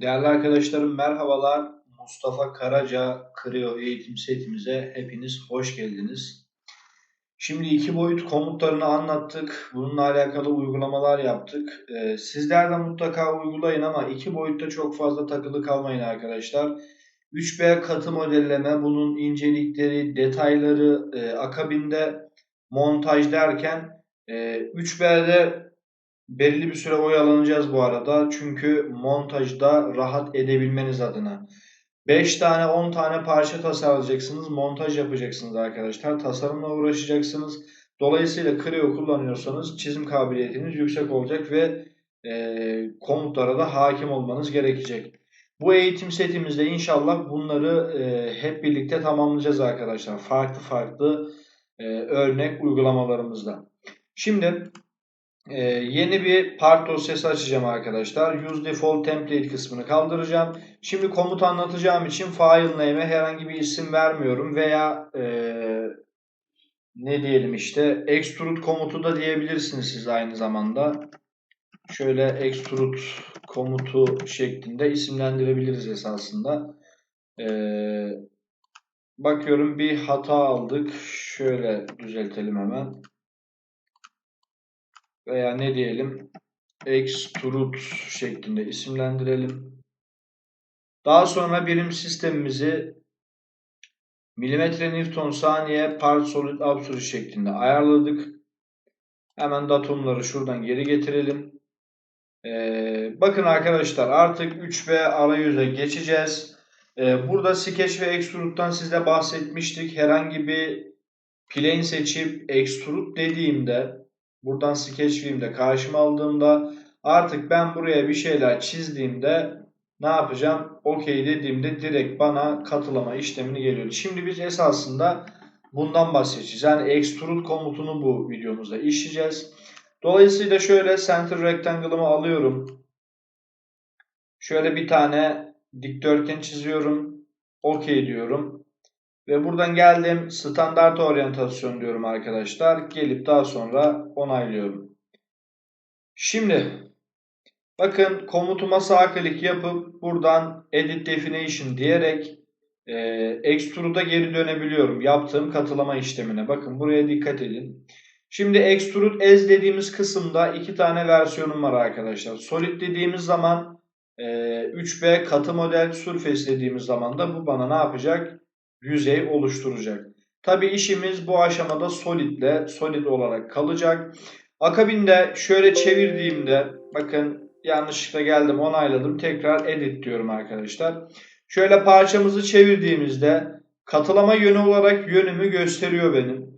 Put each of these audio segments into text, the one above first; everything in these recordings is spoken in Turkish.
Değerli arkadaşlarım merhabalar. Mustafa Karaca Creo eğitim setimize hepiniz hoş geldiniz. Şimdi iki boyut komutlarını anlattık. Bununla alakalı uygulamalar yaptık. Ee, sizler de mutlaka uygulayın ama iki boyutta çok fazla takılı kalmayın arkadaşlar. 3B katı modelleme, bunun incelikleri, detayları, e, akabinde montaj derken e, 3B'de belli bir süre oyalanacağız bu arada. Çünkü montajda rahat edebilmeniz adına. 5 tane 10 tane parça tasarlayacaksınız. Montaj yapacaksınız arkadaşlar. Tasarımla uğraşacaksınız. Dolayısıyla Creo kullanıyorsanız çizim kabiliyetiniz yüksek olacak ve e, komutlara da hakim olmanız gerekecek. Bu eğitim setimizde inşallah bunları e, hep birlikte tamamlayacağız arkadaşlar. Farklı farklı e, örnek uygulamalarımızda. Şimdi ee, yeni bir part dosyası açacağım arkadaşlar. Use default template kısmını kaldıracağım. Şimdi komut anlatacağım için file name'e herhangi bir isim vermiyorum veya e, ne diyelim işte extrude komutu da diyebilirsiniz siz aynı zamanda. Şöyle extrude komutu şeklinde isimlendirebiliriz esasında. Ee, bakıyorum bir hata aldık. Şöyle düzeltelim hemen veya ne diyelim extrude şeklinde isimlendirelim. Daha sonra birim sistemimizi milimetre newton saniye part solid absolute şeklinde ayarladık. Hemen datumları şuradan geri getirelim. Ee, bakın arkadaşlar artık 3B arayüze geçeceğiz. Ee, burada Sketch ve Extrude'dan size bahsetmiştik. Herhangi bir plane seçip Extrude dediğimde Buradan Sketch View'de karşıma aldığımda artık ben buraya bir şeyler çizdiğimde ne yapacağım? OK dediğimde direkt bana katılama işlemini geliyor. Şimdi biz esasında bundan bahsedeceğiz. Yani extrude komutunu bu videomuzda işleyeceğiz. Dolayısıyla şöyle center rectangle'ımı alıyorum. Şöyle bir tane dikdörtgen çiziyorum. OK diyorum. Ve buradan geldim standart oryantasyon diyorum arkadaşlar. Gelip daha sonra onaylıyorum. Şimdi bakın komutuma sağ klik yapıp buradan edit definition diyerek e, extrude'a geri dönebiliyorum. Yaptığım katılama işlemine. Bakın buraya dikkat edin. Şimdi extrude as dediğimiz kısımda iki tane versiyonum var arkadaşlar. Solid dediğimiz zaman e, 3B katı model surface dediğimiz zaman da bu bana ne yapacak? Yüzey oluşturacak. Tabi işimiz bu aşamada solid ile solid olarak kalacak. Akabinde şöyle çevirdiğimde bakın yanlışlıkla geldim onayladım. Tekrar edit diyorum arkadaşlar. Şöyle parçamızı çevirdiğimizde katılama yönü olarak yönümü gösteriyor benim.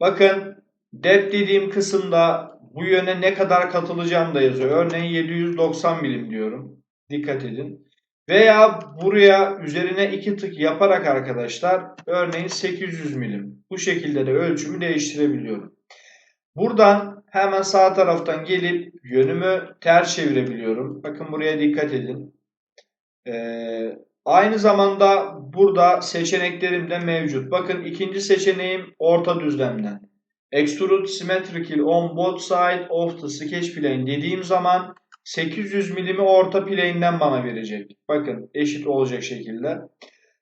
Bakın depth dediğim kısımda bu yöne ne kadar katılacağım da yazıyor. Örneğin 790 milim diyorum. Dikkat edin. Veya buraya üzerine iki tık yaparak arkadaşlar örneğin 800 milim. Bu şekilde de ölçümü değiştirebiliyorum. Buradan hemen sağ taraftan gelip yönümü ters çevirebiliyorum. Bakın buraya dikkat edin. Ee, aynı zamanda burada seçeneklerim de mevcut. Bakın ikinci seçeneğim orta düzlemden. Extrude symmetrical on both sides of the sketch plane dediğim zaman 800 milimi orta plane'den bana verecek. Bakın eşit olacak şekilde.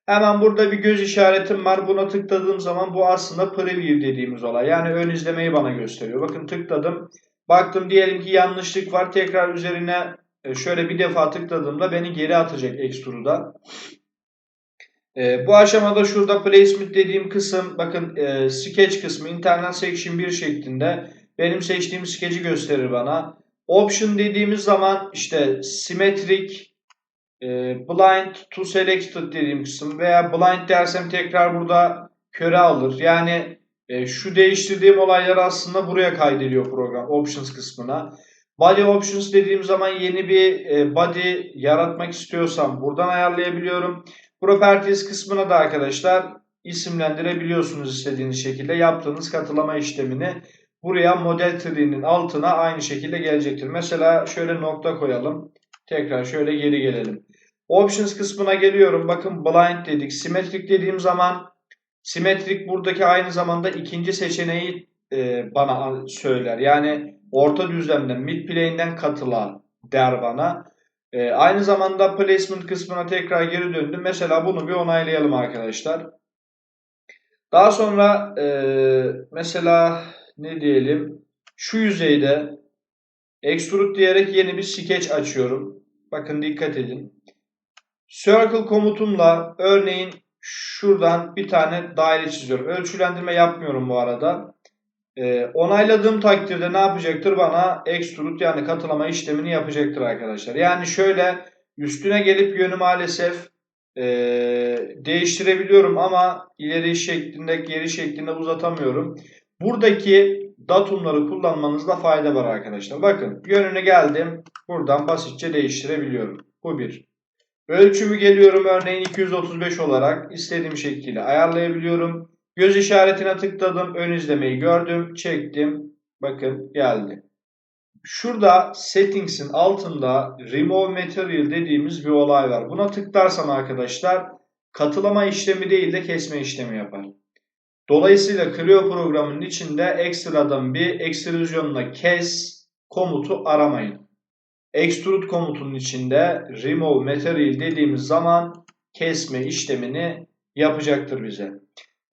Hemen burada bir göz işaretim var. Buna tıkladığım zaman bu aslında preview dediğimiz olay. Yani ön izlemeyi bana gösteriyor. Bakın tıkladım. Baktım diyelim ki yanlışlık var. Tekrar üzerine e, şöyle bir defa tıkladığımda beni geri atacak Extrude'a. E, bu aşamada şurada placement dediğim kısım bakın e, sketch kısmı internet section 1 şeklinde benim seçtiğim sketch'i gösterir bana. Option dediğimiz zaman işte simetrik, e, blind to selected dediğim kısım veya blind dersem tekrar burada köre alır. Yani e, şu değiştirdiğim olaylar aslında buraya kaydediyor program options kısmına. Body options dediğim zaman yeni bir e, body yaratmak istiyorsam buradan ayarlayabiliyorum. Properties kısmına da arkadaşlar isimlendirebiliyorsunuz istediğiniz şekilde yaptığınız katılama işlemini buraya model tree'nin altına aynı şekilde gelecektir. Mesela şöyle nokta koyalım. Tekrar şöyle geri gelelim. Options kısmına geliyorum. Bakın blind dedik. Simetrik dediğim zaman simetrik buradaki aynı zamanda ikinci seçeneği e, bana söyler. Yani orta düzlemden mid plane'den katıla der bana. Ee, aynı zamanda placement kısmına tekrar geri döndüm. Mesela bunu bir onaylayalım arkadaşlar. Daha sonra e, mesela ne diyelim şu yüzeyde extrude diyerek yeni bir sketch açıyorum. Bakın dikkat edin. Circle komutumla örneğin şuradan bir tane daire çiziyorum. Ölçülendirme yapmıyorum bu arada. Ee, onayladığım takdirde ne yapacaktır? Bana extrude yani katılama işlemini yapacaktır arkadaşlar. Yani şöyle üstüne gelip yönü maalesef e, değiştirebiliyorum ama ileri şeklinde geri şeklinde uzatamıyorum. Buradaki datumları kullanmanızda fayda var arkadaşlar. Bakın yönüne geldim. Buradan basitçe değiştirebiliyorum. Bu bir. Ölçümü geliyorum örneğin 235 olarak istediğim şekilde ayarlayabiliyorum. Göz işaretine tıkladım. Ön izlemeyi gördüm. Çektim. Bakın geldi. Şurada settings'in altında remove material dediğimiz bir olay var. Buna tıklarsam arkadaşlar katılama işlemi değil de kesme işlemi yapar. Dolayısıyla Clio programının içinde ekstradan bir ekstrüzyonla kes komutu aramayın. Extrude komutunun içinde remove material dediğimiz zaman kesme işlemini yapacaktır bize.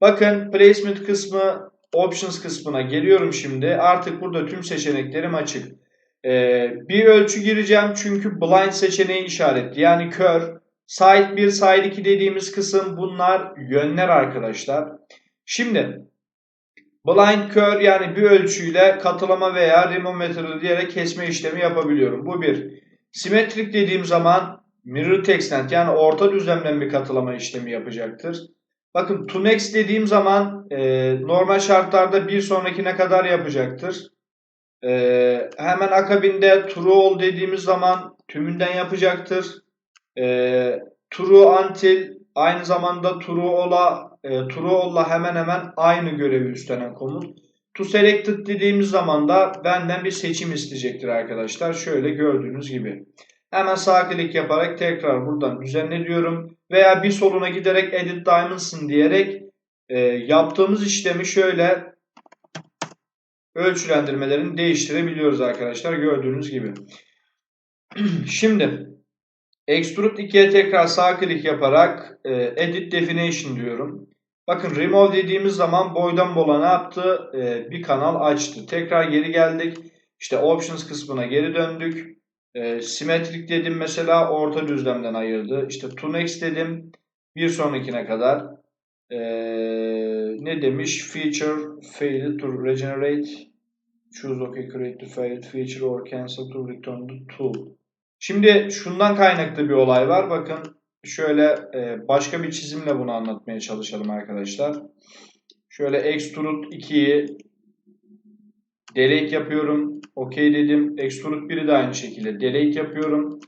Bakın placement kısmı options kısmına geliyorum şimdi. Artık burada tüm seçeneklerim açık. Ee, bir ölçü gireceğim çünkü blind seçeneği işaretli. Yani kör. Side 1, side 2 dediğimiz kısım bunlar yönler arkadaşlar. Şimdi blind kör yani bir ölçüyle katılama veya remove material diyerek kesme işlemi yapabiliyorum. Bu bir. Simetrik dediğim zaman mirror extent yani orta düzlemden bir katılama işlemi yapacaktır. Bakın to next dediğim zaman e, normal şartlarda bir sonrakine kadar yapacaktır. E, hemen akabinde true all dediğimiz zaman tümünden yapacaktır. E, true until aynı zamanda true all'a e, true all'la hemen hemen aynı görevi üstlenen komut. To selected dediğimiz zaman da benden bir seçim isteyecektir arkadaşlar. Şöyle gördüğünüz gibi. Hemen sağ klik yaparak tekrar buradan düzenle diyorum. Veya bir soluna giderek edit dimension diyerek e, yaptığımız işlemi şöyle ölçülendirmelerini değiştirebiliyoruz arkadaşlar gördüğünüz gibi. Şimdi Extrude 2'ye tekrar sağ klik yaparak e, Edit Definition diyorum. Bakın Remove dediğimiz zaman boydan bola ne yaptı? E, bir kanal açtı. Tekrar geri geldik. İşte Options kısmına geri döndük. E, simetrik dedim mesela orta düzlemden ayırdı. İşte to next dedim bir sonrakine kadar. E, ne demiş? Feature failed to regenerate. Choose OK create to failed feature or cancel to return the tool. Şimdi şundan kaynaklı bir olay var. Bakın şöyle e, başka bir çizimle bunu anlatmaya çalışalım arkadaşlar. Şöyle extrude 2'yi delete yapıyorum. OK dedim. Extrude 1'i de aynı şekilde delete yapıyorum.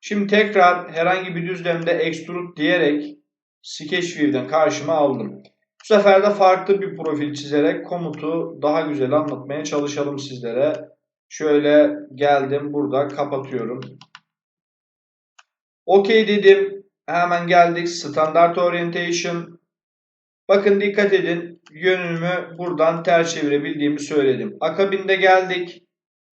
Şimdi tekrar herhangi bir düzlemde extrude diyerek sketch view'den karşıma aldım. Bu sefer de farklı bir profil çizerek komutu daha güzel anlatmaya çalışalım sizlere. Şöyle geldim burada kapatıyorum. OK dedim. Hemen geldik. Standart Orientation. Bakın dikkat edin. Yönümü buradan ters çevirebildiğimi söyledim. Akabinde geldik.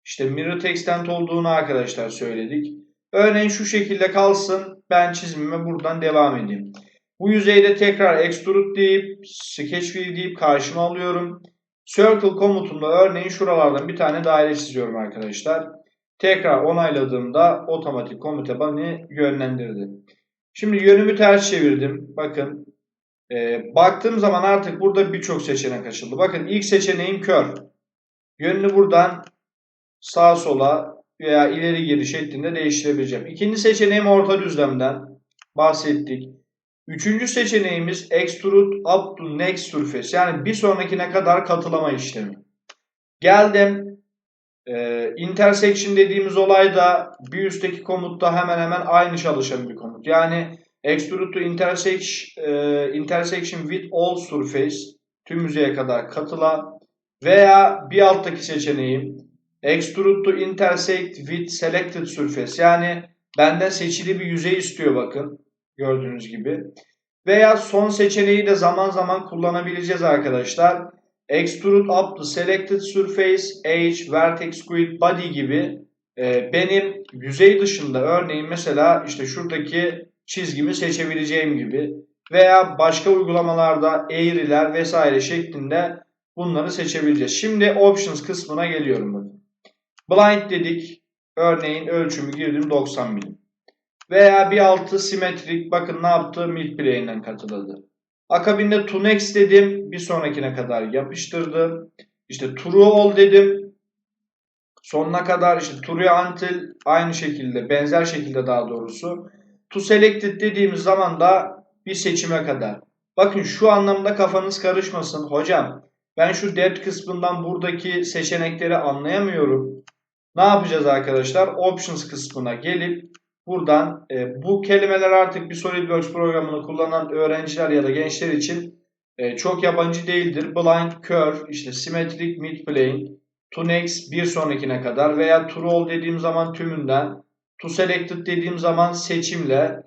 İşte mirror extent olduğunu arkadaşlar söyledik. Örneğin şu şekilde kalsın. Ben çizimime buradan devam edeyim. Bu yüzeyde tekrar extrude deyip sketch view deyip karşıma alıyorum. Circle komutumla örneğin şuralardan bir tane daire çiziyorum arkadaşlar. Tekrar onayladığımda otomatik komute beni yönlendirdi. Şimdi yönümü ters çevirdim. Bakın. E, baktığım zaman artık burada birçok seçenek açıldı. Bakın ilk seçeneğim kör. Yönünü buradan sağa sola veya ileri geri şeklinde değiştirebileceğim. İkinci seçeneğim orta düzlemden bahsettik. Üçüncü seçeneğimiz extrude up to next surface. Yani bir sonrakine kadar katılama işlemi. Geldim ee, intersection dediğimiz olay da bir üstteki komutta hemen hemen aynı çalışan bir komut. Yani extrude to intersection, e, intersection with all surface tüm yüzeye kadar katıla veya bir alttaki seçeneğim extrude to intersect with selected surface yani benden seçili bir yüzey istiyor bakın gördüğünüz gibi. Veya son seçeneği de zaman zaman kullanabileceğiz arkadaşlar extrude up the selected surface, edge, vertex, grid, body gibi e, benim yüzey dışında örneğin mesela işte şuradaki çizgimi seçebileceğim gibi veya başka uygulamalarda eğriler vesaire şeklinde bunları seçebileceğiz. Şimdi options kısmına geliyorum. Blind dedik. Örneğin ölçümü girdim 90 milim. Veya bir altı simetrik bakın ne yaptı mid plane'den katladı. Akabinde to next dedim. Bir sonrakine kadar yapıştırdı. İşte true all dedim. Sonuna kadar işte true until aynı şekilde benzer şekilde daha doğrusu. To selected dediğimiz zaman da bir seçime kadar. Bakın şu anlamda kafanız karışmasın. Hocam ben şu depth kısmından buradaki seçenekleri anlayamıyorum. Ne yapacağız arkadaşlar? Options kısmına gelip buradan e, bu kelimeler artık bir SolidWorks programını kullanan öğrenciler ya da gençler için e, çok yabancı değildir. Blind, Curve, işte Symmetric, Mid Plane, To Next bir sonrakine kadar veya To Roll dediğim zaman tümünden, To Selected dediğim zaman seçimle,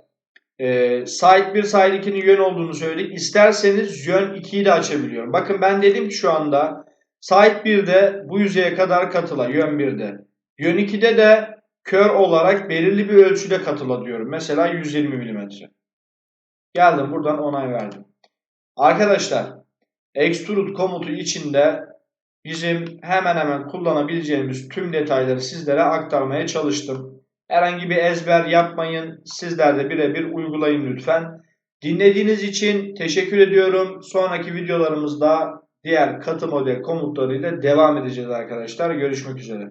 e, Side 1, Side 2'nin yön olduğunu söyledik. İsterseniz yön 2'yi de açabiliyorum. Bakın ben dedim ki şu anda Side 1'de bu yüzeye kadar katıla yön 1'de. Yön 2'de de kör olarak belirli bir ölçüde katıla diyorum. Mesela 120 mm. Geldim buradan onay verdim. Arkadaşlar extrude komutu içinde bizim hemen hemen kullanabileceğimiz tüm detayları sizlere aktarmaya çalıştım. Herhangi bir ezber yapmayın. Sizler de birebir uygulayın lütfen. Dinlediğiniz için teşekkür ediyorum. Sonraki videolarımızda diğer katı model komutlarıyla devam edeceğiz arkadaşlar. Görüşmek üzere.